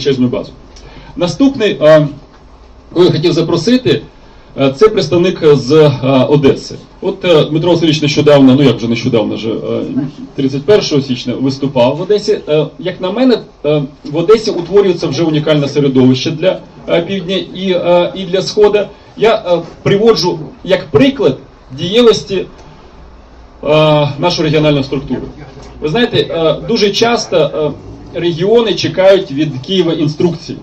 величезну базу. Наступний, е, кого я хотів запросити, е, це представник з е, Одеси. От е, Дмитро Васильович нещодавно, ну як вже нещодавно, вже е, 31 січня виступав в Одесі. Е, Як на мене, е, в Одесі утворюється вже унікальне середовище для е, півдня і, е, і для Сходу. Я е, приводжу як приклад дієвості е, нашу регіональну структуру. Ви знаєте, е, дуже часто е, регіони чекають від Києва інструкцій.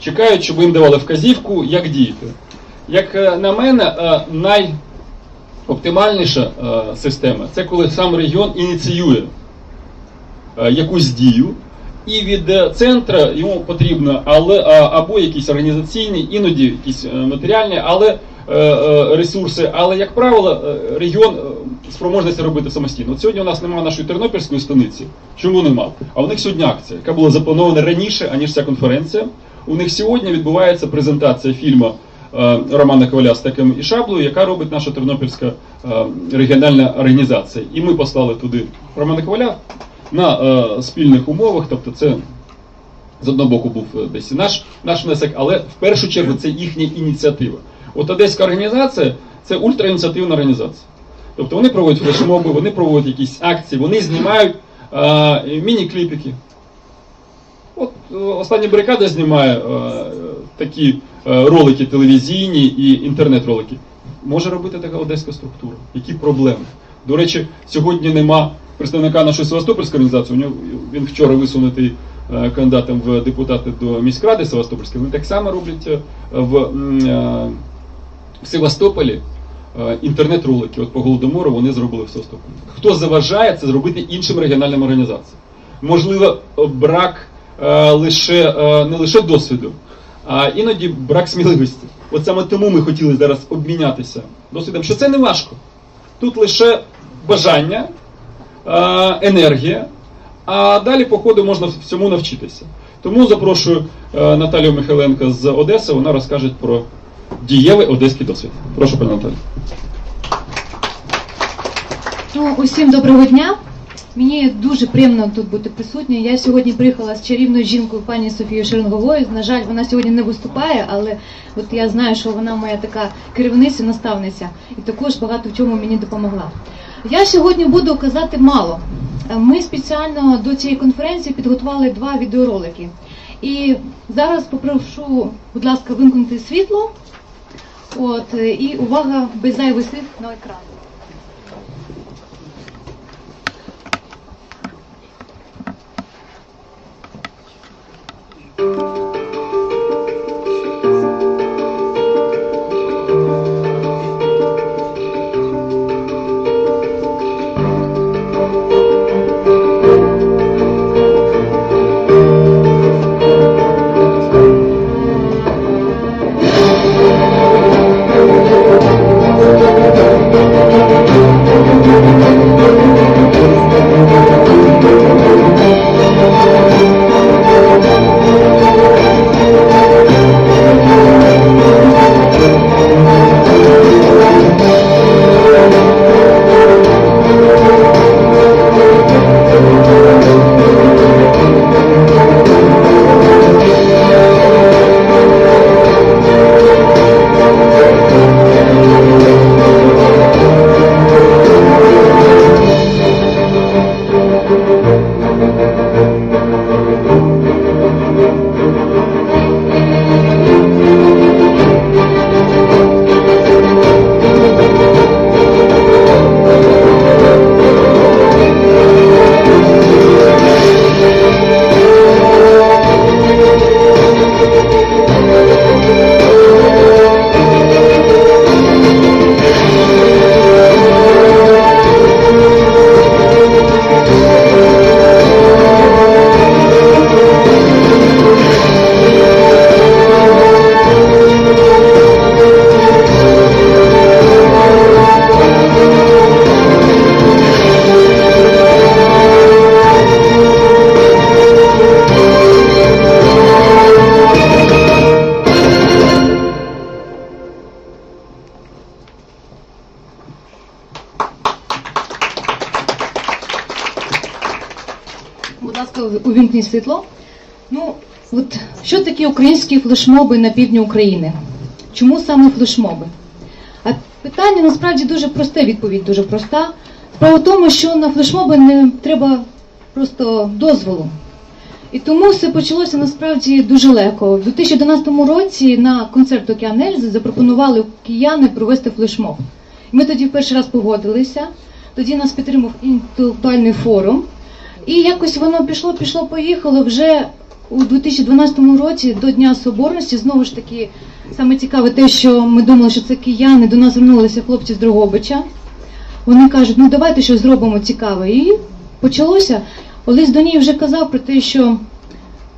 Чекають, щоб їм давали вказівку, як діяти. Як е, на мене, е, найоптимальніша е, система це коли сам регіон ініціює якусь дію, і від центра йому потрібно але, або якісь організаційні, іноді якісь матеріальні, але ресурси, але, як правило, регіон спроможний це робити самостійно. От сьогодні у нас немає нашої тернопільської станиці. Чому нема? А у них сьогодні акція, яка була запланована раніше, аніж ця конференція. У них сьогодні відбувається презентація фільму е, Романа Коваля з таким і шаблею, яка робить наша тернопільська е, регіональна організація. І ми послали туди Романа Коваля на е, спільних умовах, тобто це з одного боку був десь і наш, наш внесок, але в першу чергу це їхня ініціатива. От Одеська організація це ультраініціативна організація. Тобто вони проводять флешмоби, вони проводять якісь акції, вони знімають е, міні-кліпики. От е, остання барикада знімає е, такі е, ролики телевізійні і інтернет-ролики. Може робити така одеська структура. Які проблеми? До речі, сьогодні нема представника нашої Севастопольської організації. У нього він вчора висунутий е, кандидатом в депутати до міськради Севастопольської. Вони так само роблять е, в, е, в Севастополі інтернет-ролики. От по голодомору вони зробили в Севастополі. Хто заважає це зробити іншим регіональним організаціям? Можливо, брак е, лише е, не лише досвіду, а іноді брак сміливості. От саме тому ми хотіли зараз обмінятися досвідом, що це не важко. Тут лише бажання, е, енергія, а далі по ходу можна всьому навчитися. Тому запрошую е, Наталію Михайленко з Одеси, вона розкаже про дієвий одеський досвід. Прошу, пані Наталі. Ну, усім доброго дня. Мені дуже приємно тут бути присутньою. Я сьогодні приїхала з чарівною жінкою пані Софією Шеренговою. На жаль, вона сьогодні не виступає, але от я знаю, що вона моя така керівниця, наставниця, і також багато в чому мені допомогла. Я сьогодні буду казати мало. Ми спеціально до цієї конференції підготували два відеоролики. І зараз попрошу, будь ласка, вимкнути світло. От і увага без зайвих слів на екран. Thank ласка, увімкніть світло. Ну, от що такі українські флешмоби на півдні України? Чому саме флешмоби? А питання насправді дуже просте, відповідь дуже проста. Справа в тому, що на флешмоби не треба просто дозволу. І тому все почалося насправді дуже легко. У 2011 році на концерт Океан Ельзи запропонували кияни провести флешмоб. Ми тоді в перший раз погодилися. Тоді нас підтримав інтелектуальний форум. І якось воно пішло, пішло, поїхало вже у 2012 році до Дня Соборності. Знову ж таки, саме цікаве те, що ми думали, що це кияни, до нас звернулися хлопці з Дрогобича. Вони кажуть, ну давайте щось зробимо цікаве. І почалося. Олесь Доній вже казав про те, що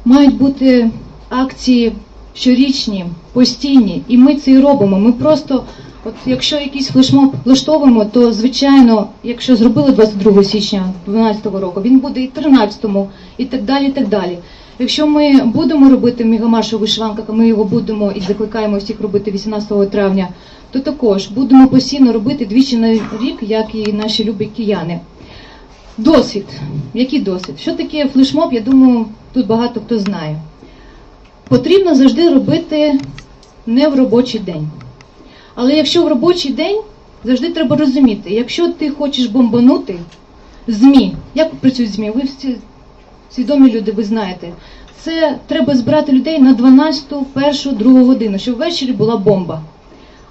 мають бути акції щорічні, постійні, і ми це і робимо. Ми просто, от якщо якийсь флешмоб влаштовуємо, то звичайно, якщо зробили 22 січня 2012 року, він буде і 13-му, і так далі. і так далі. Якщо ми будемо робити мегамарш у вишиванках, а ми його будемо і закликаємо всіх робити 18 травня, то також будемо постійно робити двічі на рік, як і наші любі кияни. Досвід. Який досвід? Що таке флешмоб? Я думаю, тут багато хто знає. Потрібно завжди робити не в робочий день. Але якщо в робочий день, завжди треба розуміти, якщо ти хочеш бомбанути ЗМІ, як працюють ЗМІ? Ви всі свідомі люди, ви знаєте. Це треба збирати людей на 12, 1, 2 годину, щоб ввечері була бомба.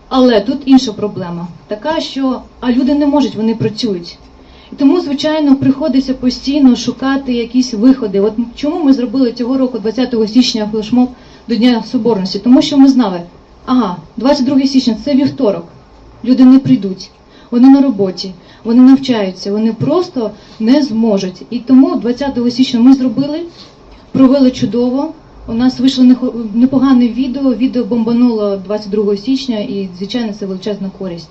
Але тут інша проблема, така, що а люди не можуть, вони працюють. І тому, звичайно, приходиться постійно шукати якісь виходи. От чому ми зробили цього року, 20 січня, флешмоб до Дня Соборності? Тому що ми знали, ага, 22 січня це вівторок. Люди не прийдуть, вони на роботі, вони навчаються, вони просто не зможуть. І тому 20 січня ми зробили, провели чудово. У нас вийшло непогане відео. Відео бомбануло 22 січня, і звичайно це величезна користь.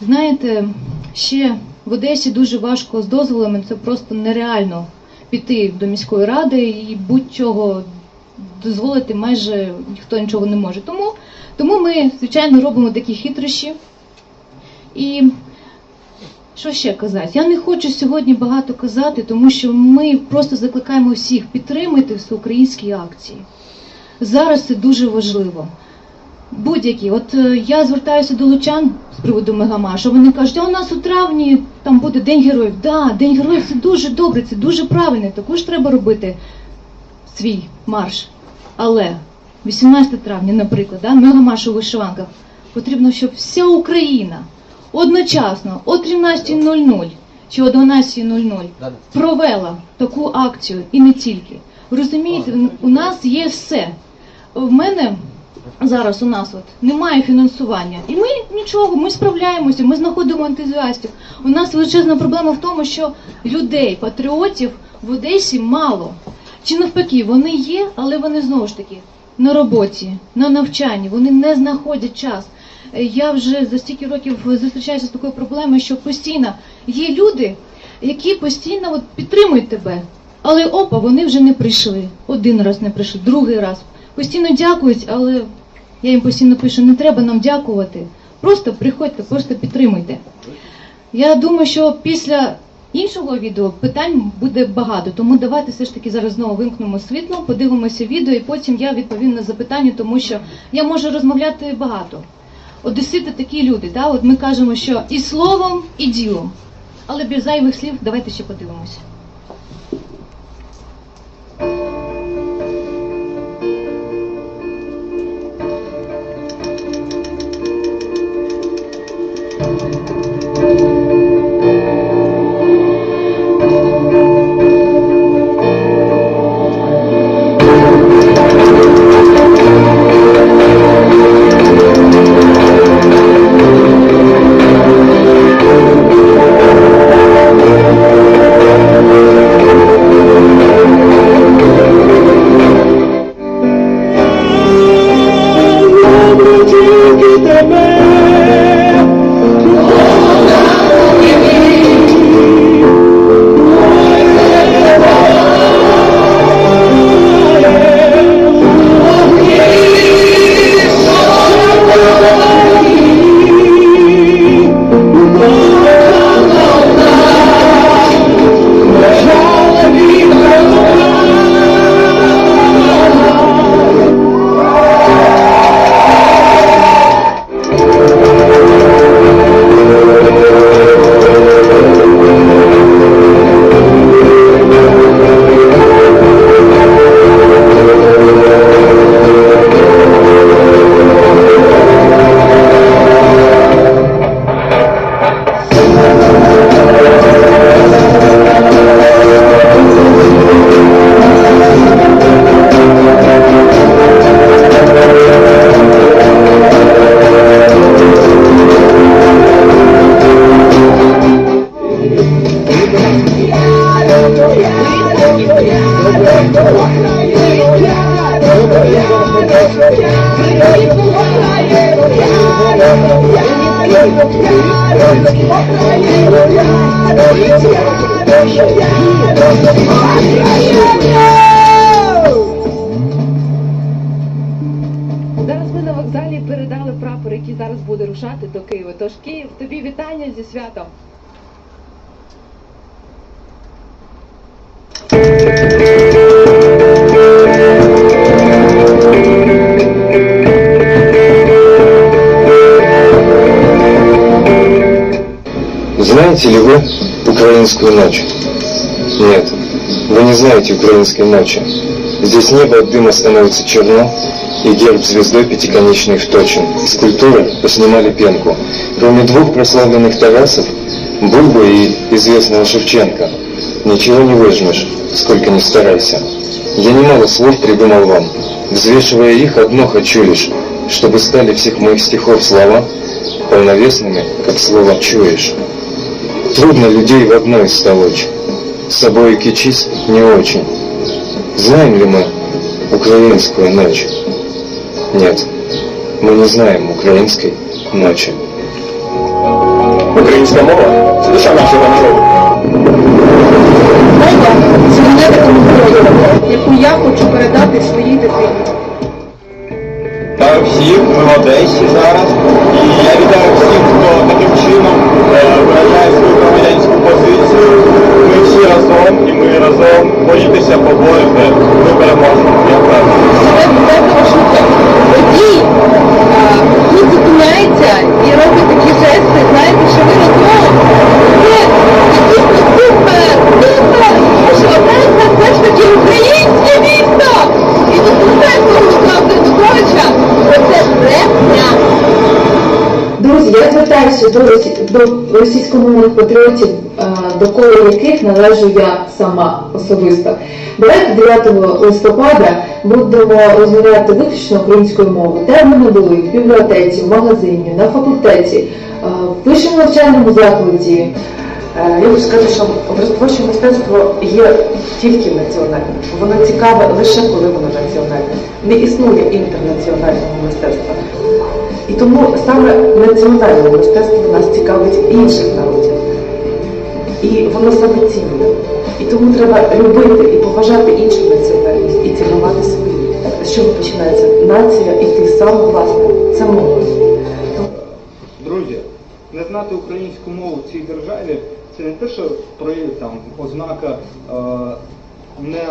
Знаєте, ще в Одесі дуже важко з дозволами, це просто нереально піти до міської ради і будь-чого дозволити майже ніхто нічого не може. Тому, тому ми, звичайно, робимо такі хитрощі. І що ще казати? Я не хочу сьогодні багато казати, тому що ми просто закликаємо всіх підтримати всеукраїнські акції. Зараз це дуже важливо. Будь-які, от е, я звертаюся до лучан з приводу Мегамашу. Вони кажуть, а у нас у травні там буде День героїв. Да, День героїв це дуже добре, це дуже правильно. Також треба робити свій марш. Але 18 травня, наприклад, да, Мегамаш у вишиванках, потрібно, щоб вся Україна одночасно о 13.00 чи о 12.00 провела таку акцію і не тільки. Ви Розумієте, у нас є все. В мене зараз у нас от немає фінансування, і ми нічого, ми справляємося, ми знаходимо ентузіастів. У нас величезна проблема в тому, що людей, патріотів в Одесі мало. Чи навпаки, вони є, але вони знову ж таки на роботі, на навчанні, вони не знаходять час. Е, Я вже за стільки років зустрічаюся з такою проблемою, що постійно є люди, які постійно от підтримують тебе. Але опа, вони вже не прийшли. Один раз не прийшли, другий раз. Постійно дякують, але я їм постійно пишу, не треба нам дякувати. Просто приходьте, просто підтримуйте. Я думаю, що після іншого відео питань буде багато, тому давайте все ж таки зараз знову вимкнемо світло, подивимося відео, і потім я відповім на запитання, тому що я можу розмовляти багато. Одесити такі люди, да? от ми кажемо, що і словом, і ділом. Але без зайвих слів давайте ще подивимося. Знаете ли вы украинскую ночь? Нет, вы не знаете украинской ночи. Здесь небо от дыма становится черно, и герб звездой пятиконечный вточен. С культуры поснимали пенку. Кроме двух прославленных Тарасов, Бульбы и известного Шевченко, ничего не выжмешь, сколько ни старайся. Я немало слов придумал вам. Взвешивая их, одно хочу лишь, чтобы стали всех моих стихов слова полновесными, как слово «чуешь». Трудно людей в одной столочь. С собой кичись не очень. Знаем ли мы украинскую ночь? Нет, мы не знаем украинской ночи. Українська мова це душа нашого народу. Мова це монета яку я хочу передати своїй дитині. Вітаю всіх, ми в Одесі зараз. І я вітаю всіх, хто таким чином е, виражає свою громадянську позицію. Ми всі разом і ми разом борітися, поборете, ми переможемо. Я. Водій тут зупиняється і робить такі жести, знаєте, що ви разом. Це супер, супер. Що Одеса все ж таки українське місто. І тут усе Микола Петровича. Оце брехня. Друзі, я звертаюся до, до російськомовних патріотів, е, до кола яких належу я сама особисто. Давайте 9 листопада будемо розмовляти виключно українською мовою. Де ми не були, в бібліотеці, в магазині, на факультеті, е, в вищому навчальному закладі. Е, Я хочу сказати, що образотворче мистецтво є тільки національним. Воно цікаве лише коли воно національне. Не існує інтернаціонального мистецтва. І тому саме національне мистецтво нас цікавить інших народів. І воно саме цінне. І тому треба любити і поважати іншу національність і цінувати свою. З чого починається нація і ти сам власне це мова. Друзі, не знати українську мову в цій державі це не те, що про там ознака е, не,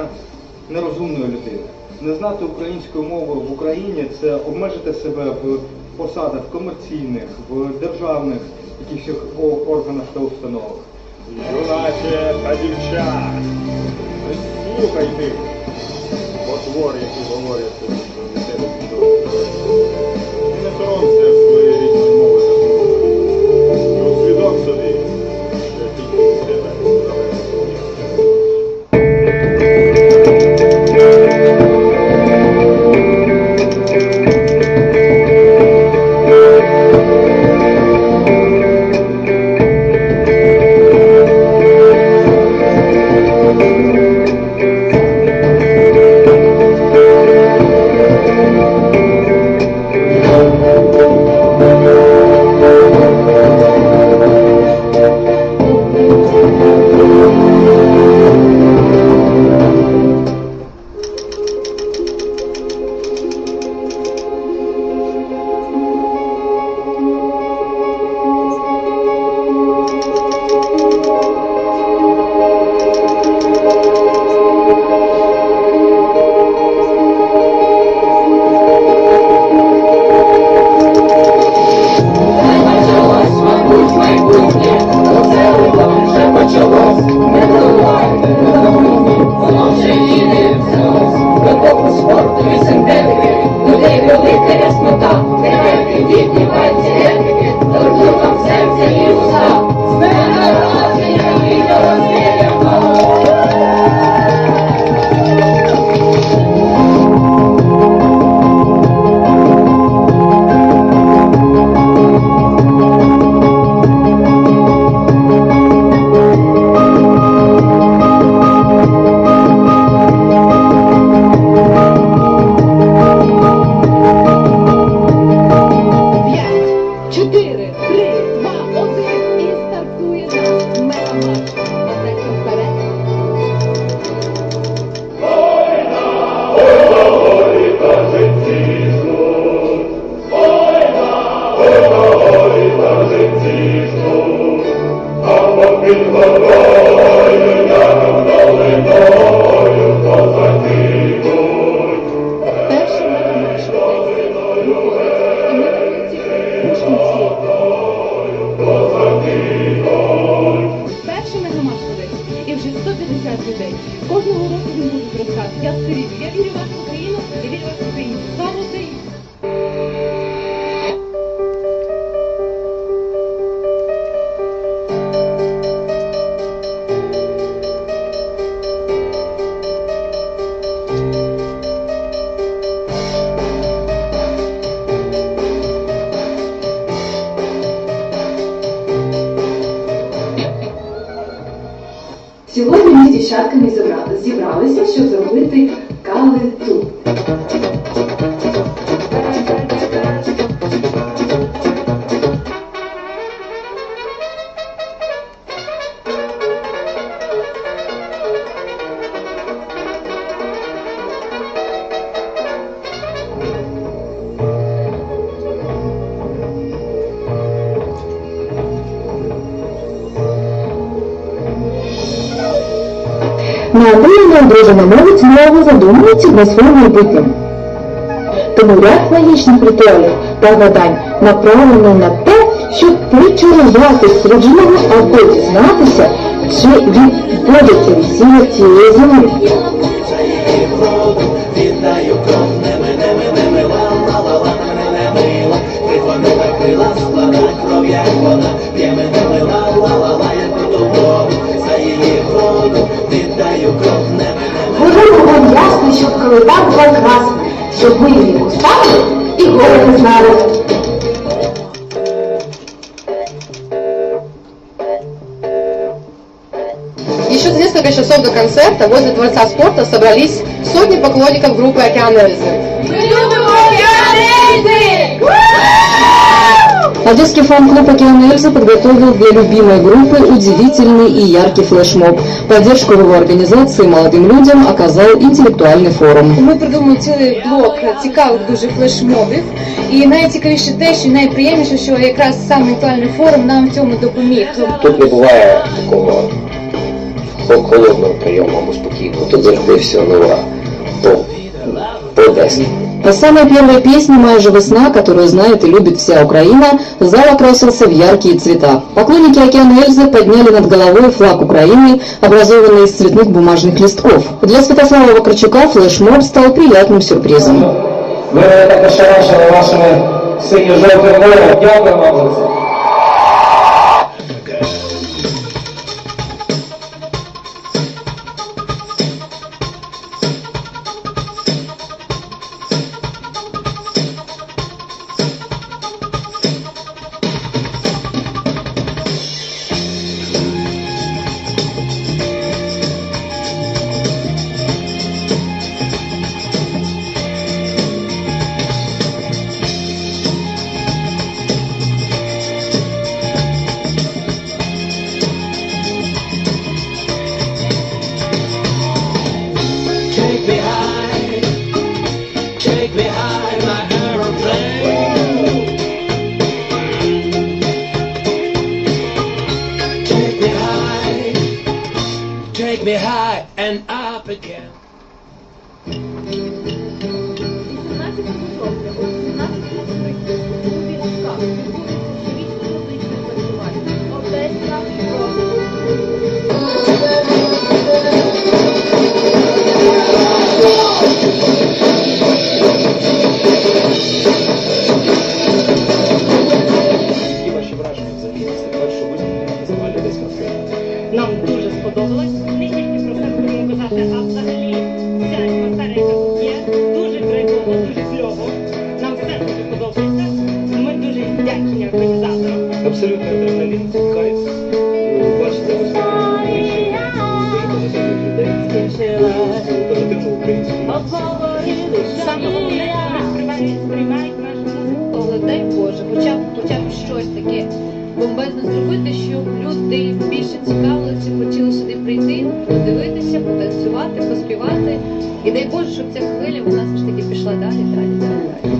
нерозумної людини. Не знати українську мову в Україні це обмежити себе в посадах комерційних, в державних якихось органах та установах. Юначе та дівчат, слухай ти, потвори, які говорять дівчатками зібра- зібралися, щоб зробити І знову задумується про своє майбутнє. Тому ряд магічних ритуалів та гадань направлено на те, щоб причарувати стродженого або дізнатися, чи відбудеться весілля цієї зими. Говоримо вам ясно, щоб калита була красна, щоб ми її кусали і горе не знали. Еще за несколько часов до концерта возле Дворца спорта собрались сотни поклонников группы «Океан Эльзы». Одесский фан-клуб «Океан Эльзы» подготовил для любимой группы удивительный и яркий флешмоб. Поддержку в его организации молодым людям оказал интеллектуальный форум. Ми придумали цілий блок цікавих дуже флешмобів. І найцікавіше те, що найприємніше, що якраз саме інтелектуальний форум нам в цьому допоміг. Тут не буває такого хо- холодного прийому або спокійного. Тут завжди все нове. По, по одеськи. По самой первой песне «Моя же весна», которую знает и любит вся Украина, зал окрасился в яркие цвета. Поклонники «Океана Эльзы» подняли над головой флаг Украины, образованный из цветных бумажных листков. Для Святослава Вакарчука флешмоб стал приятным сюрпризом. Ми також вашими синьо-жовтим морем. Дякуємо вам за. Щоб ця хвиля нас все ж таки пішла далі, далі, далі.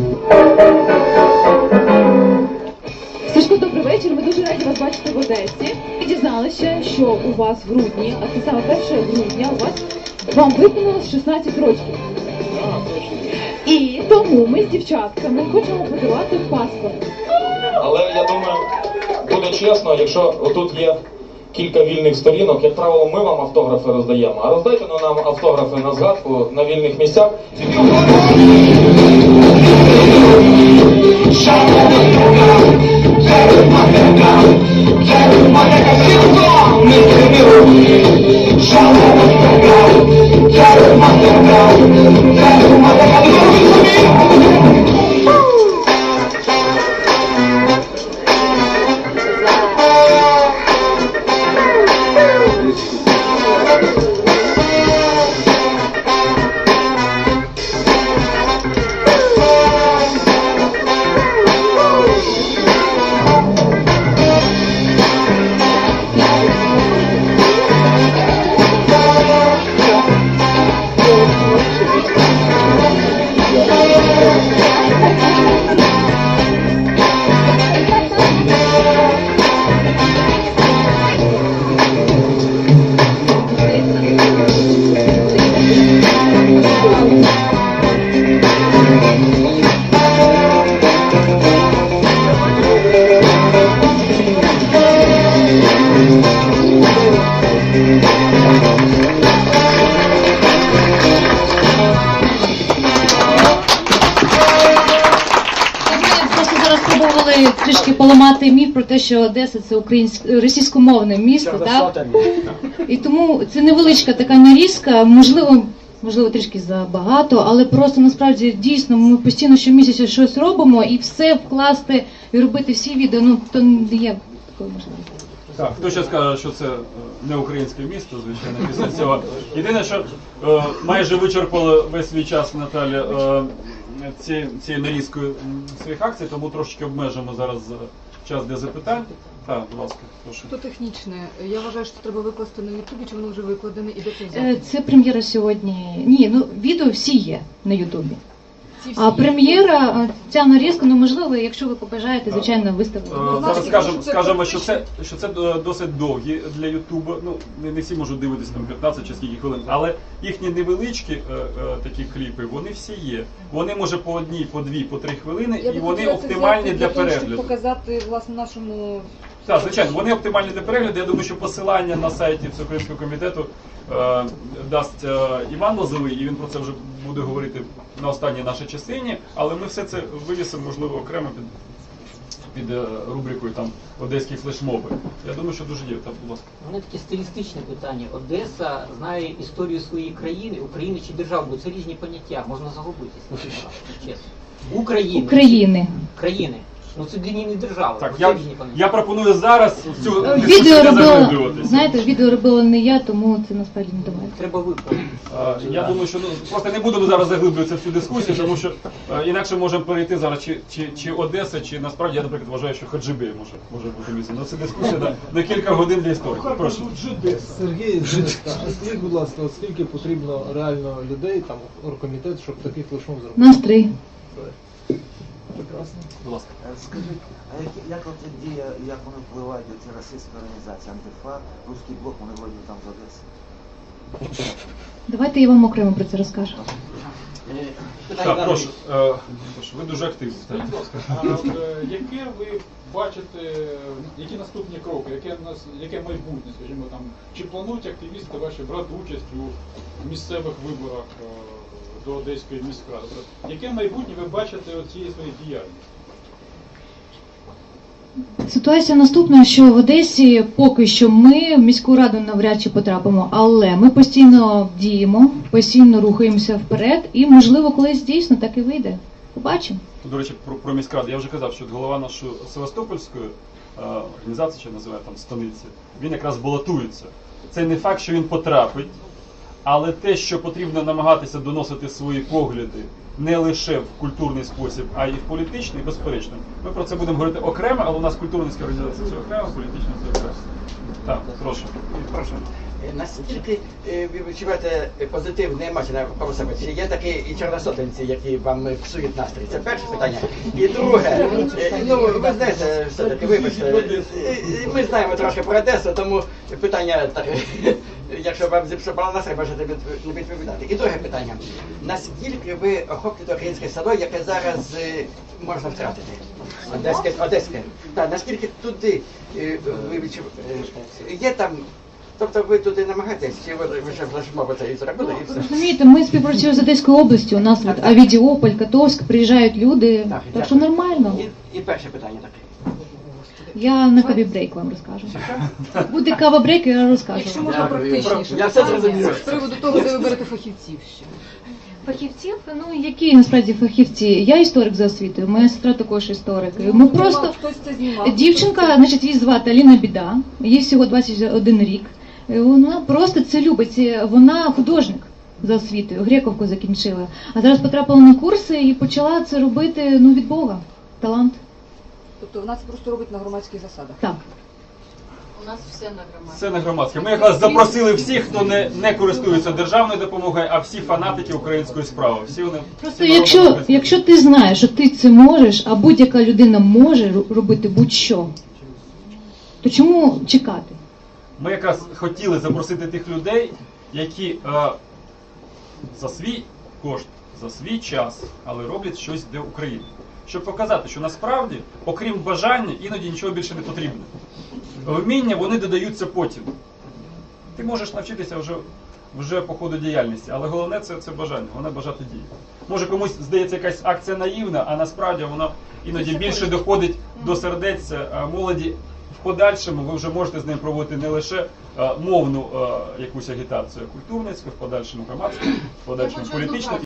Сашко, добрий вечір. Ми дуже раді вас бачити в Одесі. І дізналися, що у вас в грудні, а це саме 1 грудня, у вас вам виповнилось 16 років. І тому ми з дівчатками хочемо подарувати паспорт. Але я думаю, буде чесно, якщо отут є кілька вільних сторінок. Як правило, ми вам автографи роздаємо. А роздайте ну, нам автографи на згадку на вільних місцях. Ми трішки поламати міф про те, що Одеса це українське російськомовне місто, так? І тому це невеличка така нарізка, можливо, можливо, трішки забагато, але просто насправді дійсно ми постійно щомісяця щось робимо і все вкласти і робити всі відео, ну то не є такою можливістю. Так, хто ще скаже, що це е, не українське місто, звичайно, після цього. Єдине, що е, майже вичерпали весь свій час Наталя е, цією нарізкою своїх акцій, тому трошечки обмежимо зараз е, час для запитань. Так, будь ласка, прошу. То технічне. Я вважаю, що треба викласти на Ютубі, чи воно вже викладене і де це Е, взяти? Це прем'єра сьогодні. Ні, ну відео всі є на Ютубі. А прем'єра, е, ця нарізка, ну можливо, якщо ви побажаєте, звичайно, Е, виставимо. Зараз скажемо, скажемо, що це що це е, досить довгі для Ютуба. Ну не, не всі можуть дивитися там 15 чи скільки хвилин, але їхні невеличкі е, е, такі кліпи, вони всі є. Вони може по одній, по дві, по три хвилини, Я і вони оптимальні для щоб перегляду. показати власне нашому Так, звичайно, вони оптимальні для перегляду. Я думаю, що посилання на сайті Всеукраїнського комітету е, дасть е, Іван Лозовий, і він про це вже буде говорити на останній нашій частині. Але ми все це вивісимо, можливо, окремо під, під е, рубрикою там одеські флешмоби. Я думаю, що дуже є. Так, будь ласка. У мене таке стилістичне питання. Одеса знає історію своєї країни, України чи держави, бо це різні поняття, можна загубитися. Чесно. України. України. Країни. Ну це для не держава. Так, я, я пропоную зараз цю Е, дискусію Відео робила, знаєте, відео робила не я, тому це насправді не давай. Треба виправити. Е, Я думаю, що ну, просто не будемо зараз заглиблюватися в цю дискусію, тому що е, інакше можемо перейти зараз чи, чи, чи Одеса, чи насправді я, наприклад, вважаю, що Хаджибей може, може бути місцем. Ну, це дискусія на, на кілька годин для історії. Прошу. Сергій, а скажіть, будь ласка, от скільки потрібно реально людей, там оргкомітет, щоб такий флешмоб зробити? Нас три. Прекрасно. Будь ласка. Скажіть, а як, як от дія, як вони впливають ці російські організації, антифа, русський блок, вони вроді там з Одеси? Давайте я вам окремо про це розкажу. Так, прошу. Е, прошу, ви дуже активні. Так. А, е, Яке ви бачите, які наступні кроки, яке нас, яке майбутнє, скажімо там, чи планують активісти ваші брати участь у місцевих виборах е, до Одеської міськради? Яке майбутнє ви бачите от цієї своєї діяльності? Ситуація наступна, що в Одесі поки що ми в міську раду навряд чи потрапимо, але ми постійно діємо, постійно рухаємося вперед, і можливо колись дійсно так і вийде. Побачимо. До речі, про, про міськраду. Я вже казав, що голова нашої Севастопольської е, організації, чи називає там станиці, він якраз балотується. Це не факт, що він потрапить, але те, що потрібно намагатися доносити свої погляди не лише в культурний спосіб, а й в політичний, безперечно. Ми про це будемо говорити окремо, але у нас культурницька організація це окремо, політична це окремо. Так, прошу. Прошу. Е, Наскільки е, ви відчуваєте е, позитивне емоції про себе? Чи є такі і чорносотенці, які вам псують настрій? Це перше питання. І друге, ну ви знаєте, все-таки вибачте, е, е, ми знаємо трошки про Одесу, тому питання таке. якщо вам зіпсувала настрій, можете від- не відповідати. І друге питання. Наскільки ви охоплюєте українське село, яке зараз е, можна втратити? Одеське, Одеське. Так, наскільки туди е, ви е, є там, тобто ви туди намагаєтесь, чи ви вже флешмобите і зробили, і все? Розумієте, ми співпрацюємо з Одеською областю, у нас от Авідіополь, Котовськ, приїжджають люди, так, що нормально. І, і перше питання таке. Я на каві брейк вам розкажу. Буде кава брейк, я розкажу. Якщо можна практичніше. Я все зрозумів. З приводу того, де ви берете фахівців ще. Фахівців, ну які насправді фахівці? Я історик за освітою, моя сестра також історик. Ми просто Хтось це знімав. дівчинка, значить, її звати Аліна Біда, їй всього 21 рік. І Вона просто це любить. І Вона художник за освітою, Грековку закінчила. А зараз потрапила на курси і почала це робити ну від Бога. Талант. Тобто вона це просто робить на громадських засадах. Так. У нас все на громаді. Це не громадське. Ми якраз запросили всіх, хто не, не користується державною допомогою, а всі фанатики української справи. Всі вони Просто якщо, якщо ти знаєш, що ти це можеш, а будь-яка людина може ру- робити будь-що, то чому чекати? Ми якраз хотіли запросити тих людей, які е, за свій кошт, за свій час, але роблять щось для України. Щоб показати, що насправді, окрім бажання, іноді нічого більше не потрібно. Вміння вони додаються потім. Ти можеш навчитися вже, вже по ходу діяльності, але головне це, це бажання, головне бажати дії. Може комусь здається якась акція наївна, а насправді вона іноді більше доходить до сердець е, молоді. В подальшому ви вже можете з ним проводити не лише е, мовну е, якусь агітацію, а культурницьку, в подальшому громадську, в подальшому політичну.